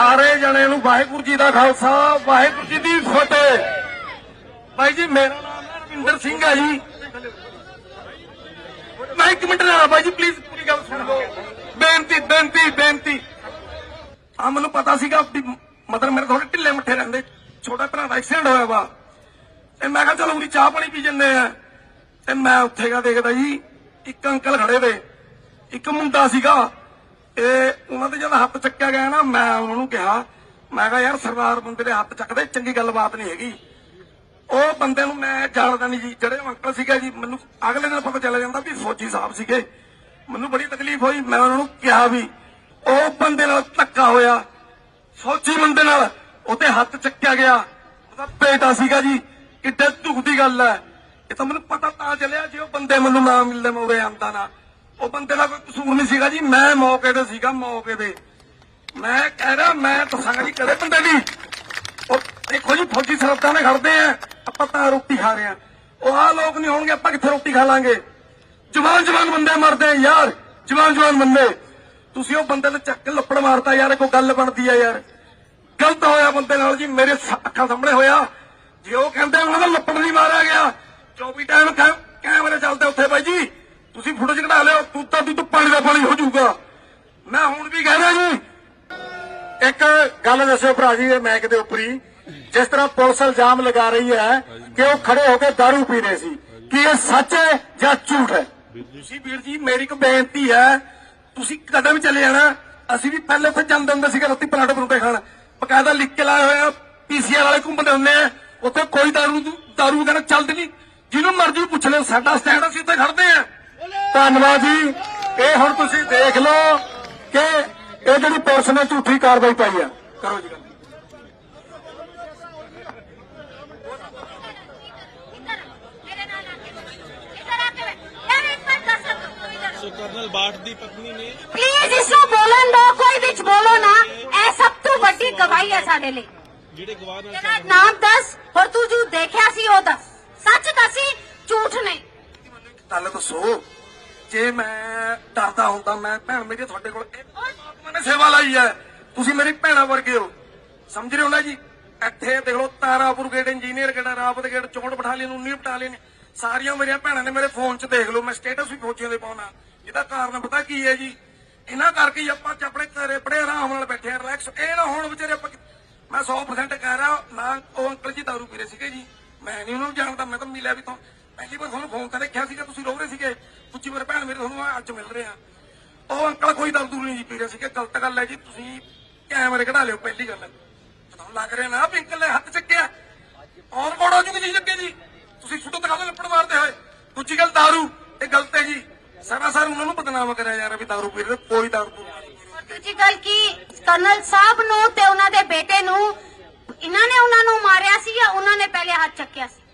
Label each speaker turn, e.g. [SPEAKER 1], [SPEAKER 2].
[SPEAKER 1] ਜਣਿਆਂ ਨੂੰ ਵਾਹਿਗੁਰੂ ਜੀ ਦਾ ਖਾਲਸਾ, ਵਾਹਿਗੁਰੂ ਜੀ ਦੀ ਫਤਿਹ। ਭਾਈ ਜੀ, ਮੇਰਾ ਨਾਮ ਹੈ ਰਵਿੰਦਰ ਸਿੰਘ ਹੈ ਜੀ। ਮੈਂ ਇੱਕ ਮਿੰਟ ਲੈਣਾ ਭਾਈ ਜੀ ਪਲੀਜ਼ ਪੂਰੀ ਗੱਲ ਸੁਣ ਲਓ। ਬੇਨਤੀ ਬੇਨਤੀ ਬੇਨਤੀ। ਆ ਮੈਨੂੰ ਪਤਾ ਸੀਗਾ ਵੀ ਮਤਲਬ ਮੇਰੇ ਥੋੜੇ ਢਿੱਲੇ ਮੱਠੇ ਰਹਿੰਦੇ। ਛੋਟਾ ਭਰਾ ਦਾ ਐਕਸੀਡੈਂਟ ਹੋਇਆ ਵਾ। ਤੇ ਮੈਂ ਕਿਹਾ, ਚਲੋ ਉਹਦੀ ਚਾਹ ਪਾਣੀ ਪੀ ਜੰਨੇ ਆ। ਤੇ ਮੈਂ ਉੱਥੇ ਗਾ ਦੇਖਦਾ ਜੀ, ਇੱਕ ਅੰਕਲ ਖੜੇ ਦੇ ਇੱਕ ਮੁੰਡਾ ਸੀਗਾ। ਤੇ ਉਹਨਾਂ ਦੇ ਜਦ ਹੱਥ ਚੱਕਿਆ ਗਿਆ ਨਾ, ਮੈਂ ਉਹਨਾਂ ਨੂੰ ਕਿਹਾ, ਮੈਂ ਕਿਹਾ, ਯਾਰ ਸਰਦਾਰ ਬੰਦੇ ਦੇ ਹੱਥ ਚੱਕਦੇ, ਚੰਗੀ ਗੱਲਬਾਤ ਨਹੀਂ ਹੈਗੀ। ਉਹ ਬੰਦੇ ਨੂੰ ਮੈਂ ਜਾਣਦਾ ਨਹੀਂ ਜੀ, ਜਿਹੜੇ ਉਹ ਅੰਕਲ ਸੀਗਾ ਜੀ, ਮੈਨੂੰ ਅਗਲੇ ਦਿਨ ਪਤਾ ਚੱਲ ਜਾਂਦਾ ਵੀ ਫੌਜੀ ਸਾਹਿਬ ਸੀਗੇ। ਮੈਨੂੰ ਬੜੀ ਤਕਲੀਫ ਹੋਈ, ਮੈਂ ਉਹਨਾਂ ਨੂੰ ਕਿਹਾ ਵੀ, ਉਹ ਬੰਦੇ ਨਾਲ ਧੱਕਾ ਹੋਇਆ। ਫੌਜੀ ਬੰਦੇ ਨਾਲ ਉਹਦੇ ਹੱਥ ਚੱਕਿਆ ਗਿਆ। ਉਹਦਾ ਬੇਟਾ ਸੀਗਾ ਜੀ, ਕਿੱਡੇ ਦੁੱਖ ਦੀ ਗੱਲ ਹੈ। ਇਹ ਤਾਂ ਮੈਨੂੰ ਪਤਾ ਤਾਂ ਚੱਲਿਆ ਜੇ ਉਹ ਬੰਦੇ ਮੈਨੂੰ ਨਾ ਮਿਲਦੇ ਮੋਰੇ ਉਰੇ ਆਂਦਾ ਨਾ। ਉਹ ਬੰਦੇ ਦਾ ਕੋਈ ਕਸੂਰ ਨਹੀਂ ਸੀਗਾ ਜੀ। ਮੈਂ ਮੌਕੇ ਤੇ ਸੀਗਾ, ਮੌਕੇ ਤੇ। ਮੈਂ ਕਹਿ ਰਿਹਾ, ਮੈਂ ਦੱਸਾਂਗਾ ਜੀ ਕਦੇ ਬੰਦੇ ਦੀ। ਉਹ ਦੇਖੋ ਜੀ, ਫੌਜੀ ਸਰਦਾਂ ਨੇ ਖੜਦੇ ਆ। ਆਪਾਂ ਤਾਂ ਰੋਟੀ ਖਾ ਰਹੇ ਆ। ਉਹ ਆ ਲੋਕ ਨਹੀਂ ਹੋਣਗੇ, ਆਪਾਂ ਕਿੱਥੇ ਰੋਟੀ ਖਾ ਲਾਂਗੇ? ਜਵਾਨ ਜਵਾਨ ਬੰਦੇ ਮਰਦੇ ਆ ਯਾਰ। ਜਵਾਨ ਜਵਾਨ ਬੰਦੇ। ਤੁਸੀਂ ਉਹ ਬੰਦੇ ਨੂੰ ਚੱਕ ਕੇ ਲੱਪੜ ਮਾਰਤਾ ਯਾਰ, ਕੋਈ ਗੱਲ ਬਣਦੀ ਆ ਯਾਰ। ਗਲਤ ਹੋਇਆ ਬੰਦੇ ਨਾਲ ਜੀ, ਮੇਰੇ ਸ- ਅੱਖਾਂ ਸਾਹਮਣੇ ਹੋਇਆ। ਜੇ ਉਹ ਕਹਿੰਦੇ ਉਹਨਾਂ ਦਾ ਲੱਪੜ ਨਹੀਂ ਮਾਰਿਆ ਗਿਆ। 24 ਟਾਈਮ ਕੈਮਰੇ ਚੱਲਦੇ ਉੱਥੇ ਬਾਈ ਜੀ। ਦੁੱਧ ਤਾਂ ਤੂੰ ਪਾਣੀ ਦਾ ਪਾਣੀ ਹੋ ਜਾਊਗਾ। ਮੈਂ ਹੁਣ ਵੀ ਕਹਿ ਜੀ,
[SPEAKER 2] ਇੱਕ ਗੱਲ ਦੱਸਿਓ ਭਰਾ ਜੀ, ਇਹ ਮੈਕ ਦੇ ਉੱਪਰੀ। ਜਿਸ ਤਰ੍ਹਾਂ ਪੁਲਿਸ ਇਲਜ਼ਾਮ ਲਗਾ ਰਹੀ ਹੈ ਕਿ ਉਹ ਖੜੇ ਹੋ ਕੇ दारू ਪੀ ਰਹੇ ਸੀ। ਕੀ ਇਹ ਸੱਚ ਹੈ ਜਾਂ ਝੂਠ ਹੈ?
[SPEAKER 1] ਤੁਸੀਂ ਵੀਰ ਜੀ, ਮੇਰੀ ਇੱਕ ਬੇਨਤੀ ਹੈ, ਤੁਸੀਂ ਕਦੇ ਵੀ ਚਲੇ ਜਾਣਾ ਅਸੀਂ ਵੀ ਪਹਿਲੇ ਉੱਥੇ ਜਾਂਦੇ ਹੁੰਦੇ ਸੀਗੇ ਰਾਤੀ ਪਰਾਂਠੇ ਪਰੂੰਠੇ ਖਾਣ। ਬਕਾਇਦਾ ਲਿਖ ਕੇ ਲਾਇਆ ਹੋਇਆ ਪੀਸੀਆਰ ਵਾਲੇ ਘੁੰਮਦੇ ਹੁੰਦੇ ਆ, ਉੱਥੇ ਕੋਈ ਦਾਰੂ ਦਾਰੂ ਵਗੈਰਾ ਚੱਲਦੀ ਨਹੀਂ। ਜਿਹਨੂੰ ਮਰਜ਼ੀ ਪੁੱਛ ਲੈ ਸਾਡਾ ਸਟੈਂਡ ਅਸੀਂ ਉੱਥੇ ਖੜਦੇ ਆ।
[SPEAKER 2] ਧੰਨਵਾਦ ਜੀ। ਇਹ ਹੁਣ ਤੁਸੀਂ ਦੇਖ ਲਓ ਕਿ ਇਹ ਜਿਹੜੀ ਪੁਲਿਸ ਨੇ ਝੂਠੀ ਕਾਰਵਾਈ ਪਾਈ ਹੈ
[SPEAKER 1] ਕਰੋ ਜੀ ਗੱਲ।
[SPEAKER 3] ਸੋ ਕਰਨਲ ਬਾਠ ਦੀ ਪਤਨੀ ਨੇ
[SPEAKER 4] ਪਲੀਜ਼ ਇਸ ਨੂੰ ਬੋਲਣ ਦਿਓ ਕੋਈ ਵਿੱਚ ਬੋਲੋ ਨਾ। ਇਹ ਸਭ ਤੋਂ ਵੱਡੀ ਗਵਾਹੀ ਹੈ ਸਾਡੇ ਲਈ।
[SPEAKER 3] ਜਿਹੜੇ ਗਵਾਹ ਨਾਲ
[SPEAKER 4] ਤੇਰਾ ਨਾਮ ਦੱਸ ਹੋਰ ਤੂੰ ਜੋ ਦੇਖਿਆ ਸੀ ਉਹ ਦੱਸ। ਸੱਚ ਦੱਸੀ
[SPEAKER 1] ਗੱਲ ਦੱਸੋ ਜੇ ਮੈਂ ਡਰਦਾ ਹੁੰਦਾ, ਮੈਂ ਭੈਣ ਮੇਰੀ ਤੁਹਾਡੇ ਕੋਲ ਪਰਮਾਤਮਾ ਨੇ ਸੇਵਾ ਲਾਈ ਹੈ। ਤੁਸੀਂ ਮੇਰੀ ਭੈਣਾਂ ਵਰਗੇ ਹੋ। ਸਮਝ ਰਹੇ ਹੋ ਨਾ ਜੀ? ਇੱਥੇ ਦੇਖ ਲਓ, Tarapur gate engineer gate Rawat gate Chaund battalion 19 battalion ਸਾਰੀਆਂ ਮੇਰੀਆਂ ਭੈਣਾਂ ਨੇ ਮੇਰੇ ਫੋਨ 'ਚ ਦੇਖ ਲਓ, ਮੈਂ ਸਟੇਟਸ ਵੀ ਫੌਜੀਆਂ ਦੇ ਪਾਉਣਾ। ਇਹਦਾ ਕਾਰਨ ਪਤਾ ਕੀ ਹੈ ਜੀ? ਇਹਨਾਂ ਕਰਕੇ ਆਪਾਂ ਚ ਆਪਣੇ ਘਰੇ ਬੜੇ ਆਰਾਮ ਨਾਲ ਬੈਠੇ ਆ ਰਿਲੈਕਸ ਇਹ ਨਾ ਹੋਣ ਵਿਚਾਰੇ ਆਪਾਂ ਮੈਂ 100% ਕਹਿ ਰਿਹਾ, ਨਾ ਉਹ ਅੰਕਲ ਜੀ ਦਾਰੂ ਪੀ ਰਹੇ ਸੀਗੇ ਜੀ। ਮੈਂ ਨਹੀਂ ਨੂੰ ਜਾਣਦਾ, ਮੈਂ ਤਾਂ ਮਿਲਿਆ ਵੀ ਤੋਂ ਪਹਿਲੀ ਵਾਰ ਤੁਹਾਨੂੰ ਫੋਨ ਤੇ ਕਿਹਾ ਸੀਗਾ, ਤੁਸੀਂ ਰੋ ਰਹੇ ਸੀਗੇ। ਦੂਜੀ ਮੇਰੇ ਭੈਣ, ਮੇਰੇ ਤੁਹਾਨੂੰ ਅੱਜ ਮਿਲ ਰਹੇ ਆ। ਉਹ ਅੰਕਲ ਕੋਈ ਦਾਰੂ ਦੂਰੂ ਨਹੀਂ ਜੀ ਪੀ ਰਿਹਾ ਸੀਗੇ, ਗਲਤ ਗੱਲ ਹੈ ਜੀ, ਤੁਸੀਂ ਕੈਮਰੇ ਕਢਾ ਲਿਓ, ਪਹਿਲੀ ਗੱਲ। ਤੁਹਾਨੂੰ ਲੱਗ ਰਿਹਾ ਨਾ, ਵੀ ਨੇ ਹੱਥ ਚੱਕਿਆ। ਔਰ ਕੋੜ ਹੋ ਜੂਗੀ ਜੀ ਲੱਗੇ ਜੀ? ਤੁਸੀਂ ਫੋਟੋ ਦਿਖਾ ਦਿਓ, ਲੱਪੜ ਮਾਰਦੇ ਹੋਏ। ਦੂਜੀ ਗੱਲ, ਦਾਰੂ, ਇਹ ਗਲਤ ਹੈ ਜੀ। ਸਰਾਸਰ ਉਹਨਾਂ ਨੂੰ ਬਦਨਾਮ ਕਰਿਆ ਜਾ ਰਿਹਾ ਵੀ ਦਾਰੂ ਪੀ ਰਹੇ, ਕੋਈ ਦਾਰੂ ਦੂਰੂ
[SPEAKER 4] ਦੂਜੀ ਗੱਲ ਕੀ, ਕਰਨਲ ਸਾਹਿਬ ਨੂੰ ਤੇ ਉਹਨਾਂ ਦੇ ਬੇਟੇ ਨੂੰ, ਇਹਨਾਂ ਨੇ ਉਹਨਾਂ ਨੂੰ ਮਾਰਿਆ ਸੀ ਜਾਂ ਉਹਨਾਂ ਨੇ ਪਹਿਲੇ ਹੱਥ ਚੱਕਿਆ ਸੀ?